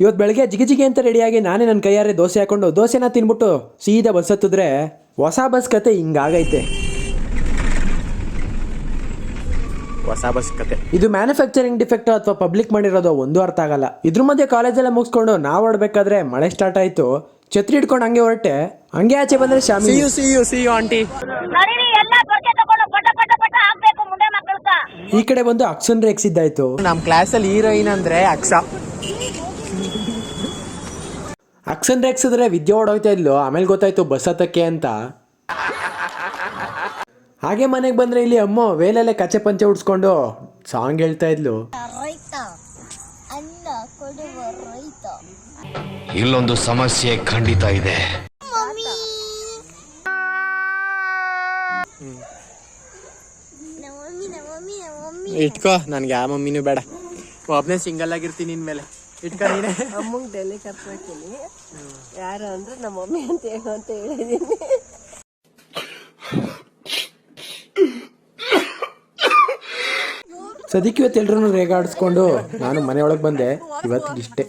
ಇವತ್ತು ಬೆಳಗ್ಗೆ ಜಿಗಿಜಿಗೆ ಜಿಗಿ ಅಂತ ರೆಡಿಯಾಗಿ ನಾನೇ ನನ್ನ ಕೈಯಾರೆ ದೋಸೆ ಹಾಕೊಂಡು ದೋಸೆನ ತಿನ್ಬಿಟ್ಟು ಸೀದಾ ಬಸ್ ಹತ್ತಿದ್ರೆ ಹೊಸ ಬಸ್ ಕತೆ ಹಿಂಗಾಗೈತೆ. ಹೊಸ ಬಸ್ ಕತೆ. ಇದು ಮ್ಯಾನುಫ್ಯಾಕ್ಚರಿಂಗ್ ಡಿಫೆಕ್ಟ್ ಅಥವಾ ಪಬ್ಲಿಕ್ ಮಾಡಿರೋದು ಒಂದು ಅರ್ಥ ಆಗಲ್ಲ. ಇದ್ರ ಮಧ್ಯೆ ಕಾಲೇಜಲ್ಲೇ ಮುಗಿಸ್ಕೊಂಡು ನಾವು ಓಡಬೇಕಾದ್ರೆ ಮಳೆ ಸ್ಟಾರ್ಟ್ ಆಯ್ತು. ಛತ್ರಿ ಹಿಡ್ಕೊಂಡು ಹಂಗೆ ಹೊರಟೆ. ಹಂಗೆ ಆಚೆ ಬಂದ್ರೆ Shami see you see you see you aunty ಈ ಕಡೆ ಬಂದು ಅಕ್ಸನ್ ರೇಕ್ಸಿದ್ದಾಯ್ತು ನಮ್ಮ ಕ್ಲಾಸಲ್ಲಿ ಹೀರೋಯಿನ್ ಅಂದ್ರೆ ಅಕ್ಷ ಅಕ್ಸನ್ ರೇಗ್ಸಿದ್ರೆ ವಿದ್ಯೆ ಓಡೋಯ್ತಾ ಇದ್ಲು ಆಮೇಲೆ ಗೊತ್ತಾಯ್ತು ಬಸ್ ಹತ್ತಕ್ಕೆ ಅಂತ. ಹಾಗೆ ಮನೆಗೆ ಬಂದ್ರೆ ಇಲ್ಲಿ ಅಮ್ಮ ವೇಲಲ್ಲೇ ಕಚೆ ಪಂಚೆ ಉಡ್ಸ್ಕೊಂಡು ಸಾಂಗ್ ಹೇಳ್ತಾ ಇದ್ಲು. ರೈತ ಅನ್ನ ಕೊಡುವ ರೈತ ಇಲ್ಲೊಂದು ಸಮಸ್ಯೆ ಖಂಡಿತ ಇದೆ ಇಟ್ಕೋ ನನ್ಗೆ ಯಾವ ಮಮ್ಮಿನೂ ಬೇಡ. ಒಬ್ನೇ ಸಿಂಗಲ್ ಆಗಿರ್ತೀನಿ ಇನ್ಮೇಲೆ. ಇಟ್ಕ ನೀನೆ. ಅಮ್ಮಂಗೆ ಡೆಲ್ಲಿ ಕರ್ಕೊಳ್ತೀನಿ ಯಾರು ಅಂದ್ರೆ ನಮ್ಮ ಮಮ್ಮಿ ಅಂತ ಹೇಳು ಅಂತ ಹೇಳಿದೀನಿ. ಸದ್ಯಕ್ಕೆ ಇವತ್ತು ಎಲ್ರೂ ರೇಗಾಡಿಸ್ಕೊಂಡು ನಾನು ಮನೆಯೊಳಗೆ ಬಂದೆ. ಇವತ್ತಿಗಿಷ್ಟೇ.